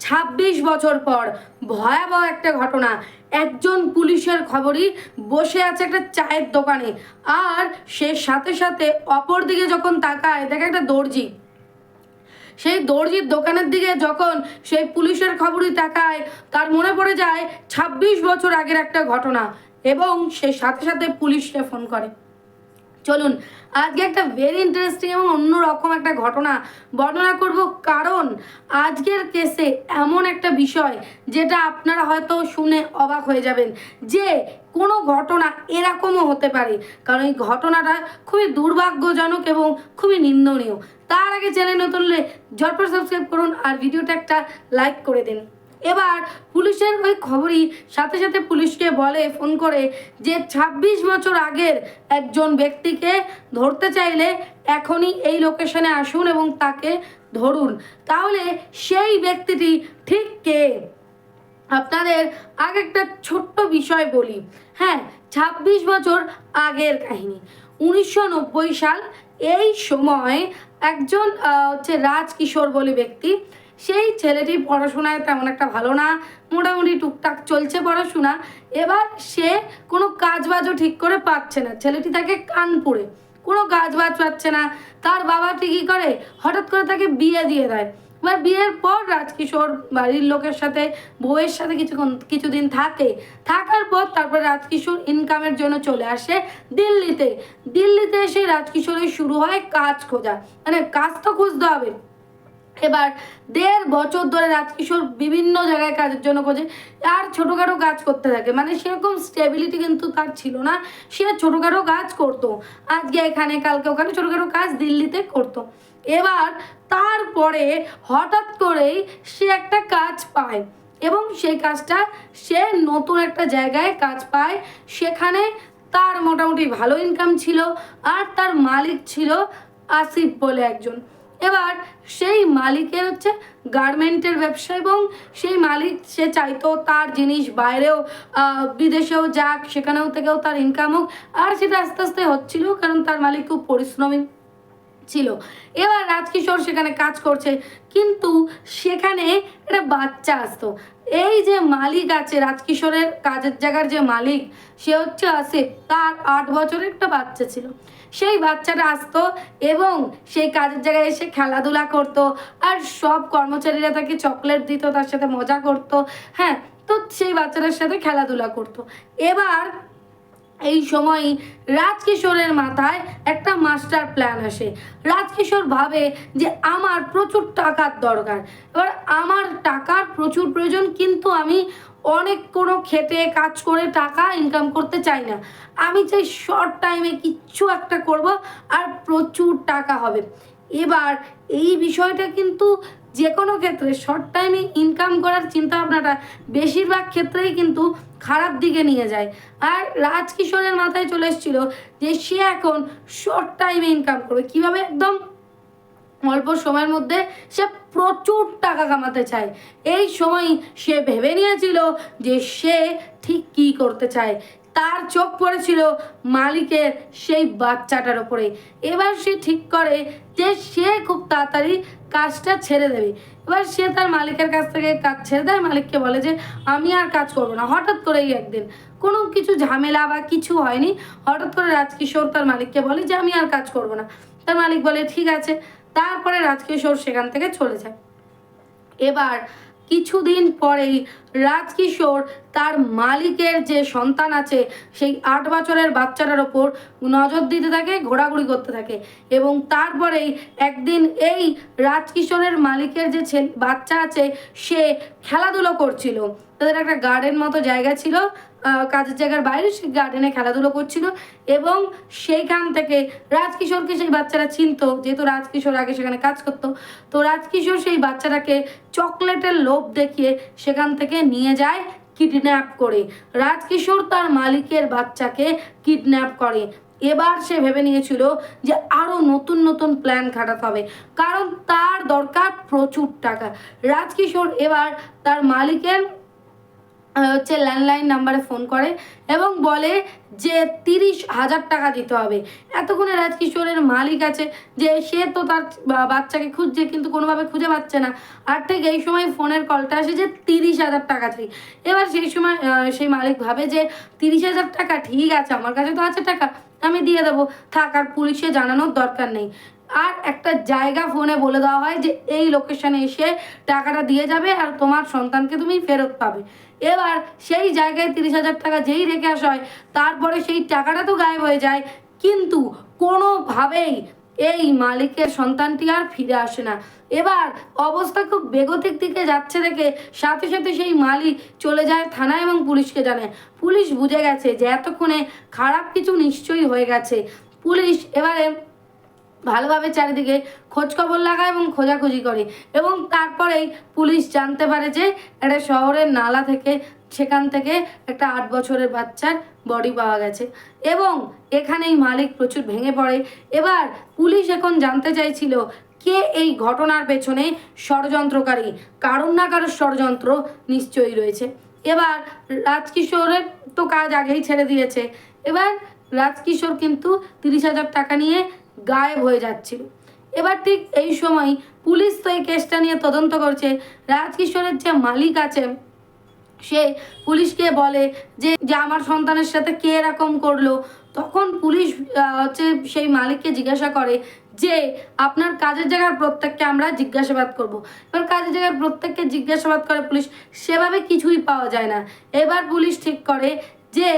ছাব্বিশ বছর পর ভয়াবহ একটা ঘটনা। একজন পুলিশের খবরই বসে আছে একটা চায়ের দোকানে। আর সে সাথে সাথে অপর দিকে যখন তাকায়, দেখে একটা দর্জি। সেই দর্জির দোকানের দিকে যখন সেই পুলিশের খবরই তাকায়, তার মনে পড়ে যায় ছাব্বিশ বছর আগের একটা ঘটনা এবং সে সাথে সাথে পুলিশকে ফোন করে। চলুন, আজকে একটা ভেরি ইন্টারেস্টিং এবং অন্যরকম একটা ঘটনা বর্ণনা করব। কারণ আজকের কেসে এমন একটা বিষয় যেটা আপনারা হয়তো শুনে অবাক হয়ে যাবেন যে কোনো ঘটনা এরকমও হতে পারে। কারণ এই ঘটনাটা খুবই দুর্ভাগ্যজনক এবং খুবই নিন্দনীয়। তার আগে চ্যানেল নতুন হলে ঝটপট সাবস্ক্রাইব করুন আর ভিডিওটা একটা লাইক করে দিন। এবার পুলিশের ওই খবরই সাথে সাথে পুলিশকে বলে, ফোন করে যে ২৬ বছর আগের একজন ব্যক্তিকে ধরতে চাইলে এখনই এই লোকেশনে আসুন এবং তাকে ধরুন। তাহলে সেই ব্যক্তিটি ঠিক কে? আপনাদের আগে একটা ছোট্ট বিষয় বলি। হ্যাঁ ২৬ বছর আগের কাহিনী। উনিশশো নব্বই সাল এই সময় একজন হচ্ছে রাজকিশোর বলে ব্যক্তি সেই ছেলেটি পড়াশোনায় তেমন একটা ভালো না, মোটামুটি টুকটাক চলছে পড়াশোনা। এবার সে কোনো কাজ বাজও ঠিক করে পাচ্ছে না। ছেলেটি থাকে কানপুরে, কোনো কাজ বাজ পাচ্ছে না। তার বাবা ঠিকই করে? হঠাৎ করে তাকে বিয়ে দিয়ে দেয়। এবার বিয়ের পর রাজকিশোর বাড়ির লোকের সাথে, বউয়ের সাথে কিছুক্ষণ, কিছুদিন থাকে। থাকার পর তারপর রাজকিশোর ইনকামের জন্য চলে আসে দিল্লিতে। দিল্লিতে এসে রাজকিশোরের শুরু হয় কাজ খোঁজা। মানে কাজ তো খুঁজতে হবে। এবার দেড় বছর ধরে রাজকিশোর বিভিন্ন জায়গায় কাজের জন্য খোঁজে আর ছোটোখাটো কাজ করতে থাকে। মানে সেরকম স্টেবিলিটি কিন্তু তার ছিল না। সে ছোটোখাটো কাজ করতো। আজকে এখানে, কালকে ওখানে ছোটোখাটো কাজ দিল্লিতে করতো। এবার তারপরে হঠাৎ করেই সে একটা কাজ পায় এবং সেই কাজটা সে নতুন একটা জায়গায় কাজ পায়। সেখানে তার মোটামুটি ভালো ইনকাম ছিল আর তার মালিক ছিল আসিফ বলে একজন। এবার সেই মালিকের হচ্ছে গার্মেন্টের ব্যবসা এবং সেই মালিক সে চাইতো তার জিনিস বাইরেও বিদেশেও যাক, সেখানেও থেকেও তার ইনকাম হোক। আর সেটা আস্তে আস্তে হচ্ছিল কারণ তার মালিক খুব পরিশ্রমী ছিল। এবার রাজকিশোর সেখানে কাজ করছে, কিন্তু সেখানে একটা বাচ্চা আসতো। এই যে মালিক আছে, রাজকিশোরের কাজের জায়গার যে মালিক, সে হচ্ছে আসিফ। তার আট বছরের একটা বাচ্চা ছিল। সেই বাচ্চাটা আসতো এবং সেই কাজের জায়গায় এসে খেলাধুলা করতো আর সব কর্মচারীরা তাকে চকলেট দিত, তার সাথে মজা করতো। হ্যাঁ তো সেই বাচ্চাটার সাথে খেলাধুলা করতো। এবার এই সময়ই রাজকিশোরের মাথায় একটা মাস্টার প্ল্যান আসে। রাজকিশোর ভাবে যে আমার প্রচুর টাকার দরকার। এবার আমার টাকার প্রচুর প্রয়োজন, কিন্তু আমি অনেক কোনো খেটে কাজ করে টাকা ইনকাম করতে চাই না। আমি চাই শর্ট টাইমে কিচ্ছু একটা করব আর প্রচুর টাকা হবে। এবার এই বিষয়টা কিন্তু যে কোনো ক্ষেত্রে শর্ট টাইমে ইনকাম করার চিন্তা ভাবনাটা বেশিরভাগ ক্ষেত্রেই কিন্তু খারাপ দিকে নিয়ে যায়। আর রাজকিশোরের মাথায় চলে এসেছিল যে সে এখন শর্ট টাইমে ইনকাম করবে। কীভাবে? একদম অল্প সময়ের মধ্যে সে প্রচুর টাকা কামাতে চায়। এই সময় সে ভেবে নিয়েছিল যে সে ঠিক কী করতে চায়। তার চোখ পড়েছিল মালিকের সেই বাচ্চাটার ওপরে এবার সে ঠিক করে যে সে খুব তাড়াতাড়ি কাজটা ছেড়ে দেবে। এবার সে তার মালিকের কাছ থেকে কাজ ছেড়ে দেয়। মালিককে বলে যে, আমি আর কাজ করব না। হঠাৎ করেই একদিন কোনো কিছু ঝামেলা বা কিছু হয়নি। হঠাৎ করে রাজকিশোর তার মালিককে বলে যে, আমি আর কাজ করব না। তার মালিক বলে, ঠিক আছে। তারপরে রাজকিশোর সেখান থেকে চলে যায়। এবার কিছুদিন পরেই রাজকিশোর তার মালিকের যে সন্তান আছে, সেই আট বছরের বাচ্চাটার ওপর নজর দিতে থাকে, ঘোরাঘুরি করতে থাকে এবং তারপরেই একদিন এই রাজকিশোরের মালিকের যে বাচ্চা আছে, সে খেলাধুলো করছিল। তাদের একটা গার্ডেন মতো জায়গা ছিল কাজের জায়গার বাইরে সেই গার্ডেনে খেলাধুলো করছিল এবং সেইখান থেকে রাজকিশোরকে সেই বাচ্চারা চিনতো, যেহেতু রাজকিশোর আগে সেখানে কাজ করতো। তো রাজকিশোর সেই বাচ্চাটাকে চকলেটের লোভ দেখিয়ে সেখান থেকে নিয়ে যায় কিডন্যাপ করে। রাজকিশোর তার মালিকের বাচ্চাকে কিডন্যাপ করে। এবার সে ভেবে নিয়েছিল যে আরও নতুন নতুন প্ল্যান খাটাতে হবে, কারণ তার দরকার প্রচুর টাকা। রাজকিশোর এবার তার মালিকের হচ্ছে ল্যান্ডলাইন নাম্বারে ফোন করে এবং বলে যে তিরিশ হাজার টাকা দিতে হবে। এতক্ষণে রাজকিশোরের মালিক আছে যে সে তো তার বাচ্চাকে খুঁজছে কিন্তু কোনোভাবে খুঁজে পাচ্ছে না। আর ঠিক এই সময় ফোনের কলটা আসে যে তিরিশ হাজার টাকা চাই এবার সেই সময় সেই মালিক ভাবে যে তিরিশ হাজার টাকা ঠিক আছে, আমার কাছে তো আছে টাকা, আমি দিয়ে দেবো। থাক, আর পুলিশে জানানোর দরকার নেই। আর একটা জায়গা ফোনে বলে দেওয়া হয় যে এই লোকেশনে এসে টাকাটা দিয়ে যাবে আর তোমার সন্তানকে তুমি ফেরত পাবে। এবার সেই জায়গায় তিরিশ হাজার টাকা যেই রেখে আসা হয়, তারপরে সেই টাকাটা তো গায়েব হয়ে যায়। কিন্তু কোনোভাবেই এই মালিকের সন্তানটি আর ফিরে আসে না। এবার অবস্থা খুব বেগতিক দিকে যাচ্ছে দেখে সাথে সাথে সেই মালিক চলে যায় থানায় এবং পুলিশকে জানায়। পুলিশ বুঝে গেছে যে এতক্ষণে খারাপ কিছু নিশ্চয়ই হয়ে গেছে। পুলিশ এবারে ভালোভাবে চারিদিকে খোঁজখবর লাগায় এবং খোঁজাখুঁজি করে। এবং তারপরেই পুলিশ জানতে পারে যে একটা শহরের নালা থেকে, সেখান থেকে একটা আট বছরের বাচ্চার বডি পাওয়া গেছে। এবং এখানেই মালিক প্রচুর ভেঙে পড়ে। এবার পুলিশ এখন জানতে চাইছিল, কে এই ঘটনার পেছনে ষড়যন্ত্রকারী? কারণ না কারোর ষড়যন্ত্র নিশ্চয়ই রয়েছে। এবার রাজকিশোরের তো কাজ আগেই ছেড়ে দিয়েছে। এবার রাজকিশোর কিন্তু তিরিশ হাজার টাকা নিয়ে গায়েব হয়ে যাচ্ছিল। এবার ঠিক এই সময় পুলিশ তো এই কেসটা নিয়ে তদন্ত করছে। রাজকিশোরের যে মালিক আছে, সে পুলিশকে বলে যে যে আমার সন্তানের সাথে কে এরকম করল? তখন পুলিশ হচ্ছে সেই মালিককে জিজ্ঞাসা করে যে, আপনার কাজের জায়গার প্রত্যেককে আমরা জিজ্ঞাসাবাদ করব। এবার কাজের জায়গার প্রত্যেককে জিজ্ঞাসাবাদ করে পুলিশ, সেভাবে কিছুই পাওয়া যায় না। এবার পুলিশ ঠিক করে যে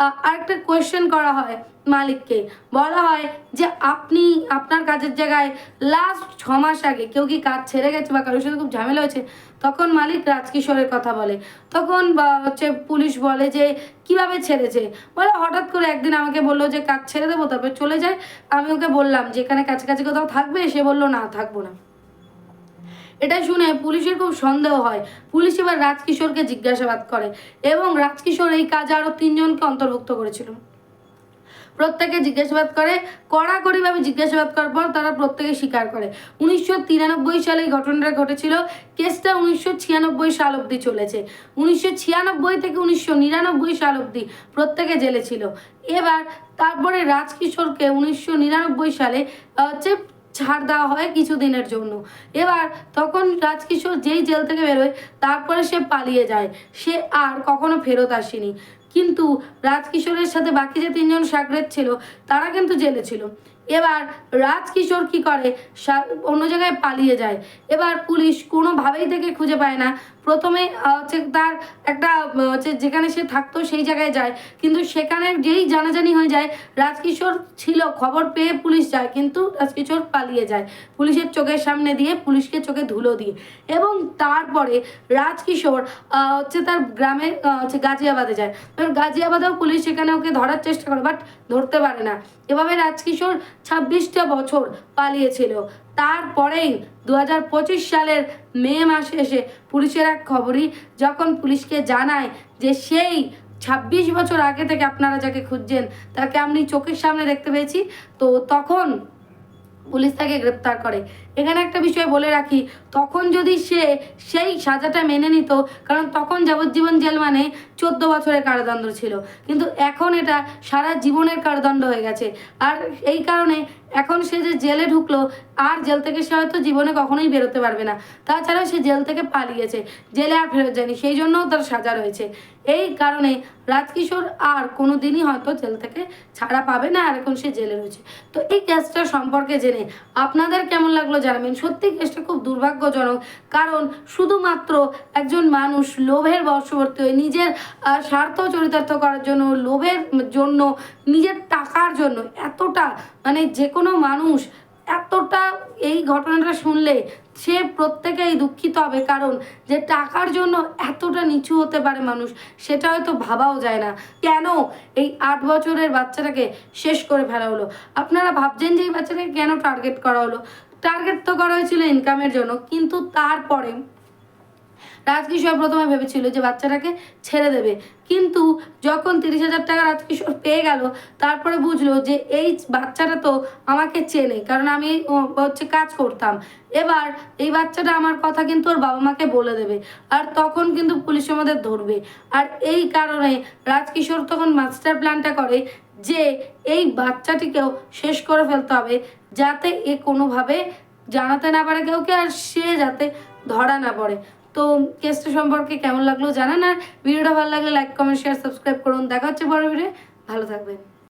আরেকটা কোয়েশ্চেন করা হয় মালিককে। বলা হয় যে আপনি আপনার কাজের জায়গায় লাস্ট ছ মাস আগে কেউ কি কাজ ছেড়ে গেছে বা কারোর সাথে খুব ঝামেলা হয়েছে? তখন মালিক রাজকিশোরের কথা বলে। তখন হচ্ছে পুলিশ বলে যে, কীভাবে ছেড়েছে? বলে হঠাৎ করে একদিন আমাকে বলল যে, কাজ ছেড়ে দেবো, তারপর চলে যায়। আমি ওকে বললাম যে, এখানে কাছাকাছি কোথাও থাকবে? সে বলল, না, থাকব না। এটা শুনে পুলিশের খুব সন্দেহ হয়। পুলিশ এবার রাজকিশোরকে জিজ্ঞাসাবাদ করে এবং রাজকিশোর এই কাজে আরও তিনজনকে অন্তর্ভুক্ত করেছিল। প্রত্যেকে জিজ্ঞাসাবাদ করে, কড়াকড়িভাবে জিজ্ঞাসাবাদ করার পর তারা প্রত্যেকে স্বীকার করে। উনিশশো তিরানব্বই সালে এই ঘটনাটা ঘটেছিল, কেসটা উনিশশো ছিয়ানব্বই সাল অবধি চলেছে। উনিশশো ছিয়ানব্বই থেকে উনিশশো নিরানব্বই সাল অবধি প্রত্যেকে জেলে ছিল। এবার তারপরে রাজকিশোরকে উনিশশো নিরানব্বই সালে হচ্ছে ছাড় দেওয়া হয় কিছুদিনের জন্য। এবার তখন রাজকিশোর যেই জেল থেকে বেরোয়, তারপরে সে পালিয়ে যায়। সে আর কখনো ফেরত আসেনি। কিন্তু রাজকিশোরের সাথে বাকি যে তিনজন সাগরেদ ছিল, তারা কিন্তু জেলে ছিল। এবার রাজকিশোর কি করে? অন্য জায়গায় পালিয়ে যায়। এবার পুলিশ কোনোভাবেই থেকে খুঁজে পায় না। প্রথমে হচ্ছে তার একটা হচ্ছে যেখানে সে থাকতো সেই জায়গায় যায়। কিন্তু সেখানে যেই জানাজানি হয়ে যায়, রাজকিশোর ছিল, খবর পেয়ে পুলিশ যায়। কিন্তু রাজকিশোর পালিয়ে যায়। পুলিশের চোখের সামনে দিয়ে পুলিশকে চোখে ধুলো দিয়ে। এবং তারপরে রাজকিশোর হচ্ছে তার গ্রামে হচ্ছে গাজিয়াবাদে যায়। এবার গাজিয়াবাদেও পুলিশ সেখানে ওকে ধরার চেষ্টা করে, বাট ধরতে পারে না। এভাবে রাজকিশোর ছাব্বিশটা বছর পালিয়েছিল। তারপরেই দু হাজার পঁচিশ সালের মে মাসে এসে পুলিশের এক খবরই যখন পুলিশকে জানায় যে সেই ছাব্বিশ বছর আগে থেকে আপনারা যাকে খুঁজছেন, তাকে আপনি চোখের সামনে দেখতে পেয়েছি, তো তখন পুলিশ তাকে গ্রেপ্তার করে। এখানে একটা বিষয় বলে রাখি, তখন যদি সে সেই সাজাটা মেনে নিত, কারণ তখন যাবজ্জীবন জেল মানে চোদ্দ বছরের কারাদণ্ড ছিল। কিন্তু এখন এটা সারা জীবনের কারাদণ্ড হয়ে গেছে। আর এই কারণে এখন সে যে জেলে ঢুকলো, আর জেল থেকে সে হয়তো জীবনে কখনোই বেরোতে পারবে না। তাছাড়া সে জেল থেকে পালিয়েছে, জেলে আর ফেরত যায়নি, সেই জন্যও তার সাজা রয়েছে। এই কারণে রাজকিশোর আর কোনো দিনই হয়তো জেল থেকে ছাড়া পাবে না, আর এখন সে জেলে রয়েছে। তো এই কেসটা সম্পর্কে জেনে আপনাদের কেমন লাগল জানাবেন? সত্যি কেসটা খুব দুর্ভাগ্যজনক, কারণ শুধুমাত্র একজন মানুষ লোভের বশবর্তী হয়ে নিজের স্বার্থ চরিতার্থ করার জন্য, লোভের জন্য, নিজের টাকার জন্য এতটা মানে যে কোনো মানুষ এতটা এই ঘটনাটা শুনলে সে প্রত্যেকেই দুঃখিত হবে। কারণ যে টাকার জন্য এতটা নিচু হতে পারে মানুষ, সেটা হয়তো ভাবাও যায় না। কেন এই আট বছরের বাচ্চাটাকে শেষ করে ফেলা হলো? আপনারা ভাবছেন যে এই বাচ্চাটাকে কেন টার্গেট করা হলো? টার্গেট তো করা হয়েছিল ইনকামের জন্য, কিন্তু তারপরে রাজকিশোর প্রথমে ভেবেছিল যে বাচ্চাটাকে ছেড়ে দেবে। কিন্তু যখন তিরিশ হাজার টাকা রাজকিশোর পেয়ে গেল, তারপরে বুঝলো যে এই বাচ্চাটা তো আমাকে চেনে, কারণ আমি হচ্ছে কাজ করতাম। এবার এই বাচ্চাটা আমার কথা কিন্তু ওর বাবা মাকে বলে দেবে, আর তখন কিন্তু পুলিশ আমাদের ধরবে। আর এই কারণে রাজকিশোর তখন মাস্টার প্ল্যানটা করে যে এই বাচ্চাটিকেও শেষ করে ফেলতে হবে, যাতে এ কোনোভাবে জানাতে না পারে কাউকে আর সে যাতে ধরা না পড়ে। তো কেসটা সম্পর্কে কেমন লাগল জানান, আর ভিডিওটা ভালো লাগলে লাইক কমেন্ট শেয়ার সাবস্ক্রাইব করুন। দেখা হচ্ছে বড় ভিডিও ভালো থাকবেন।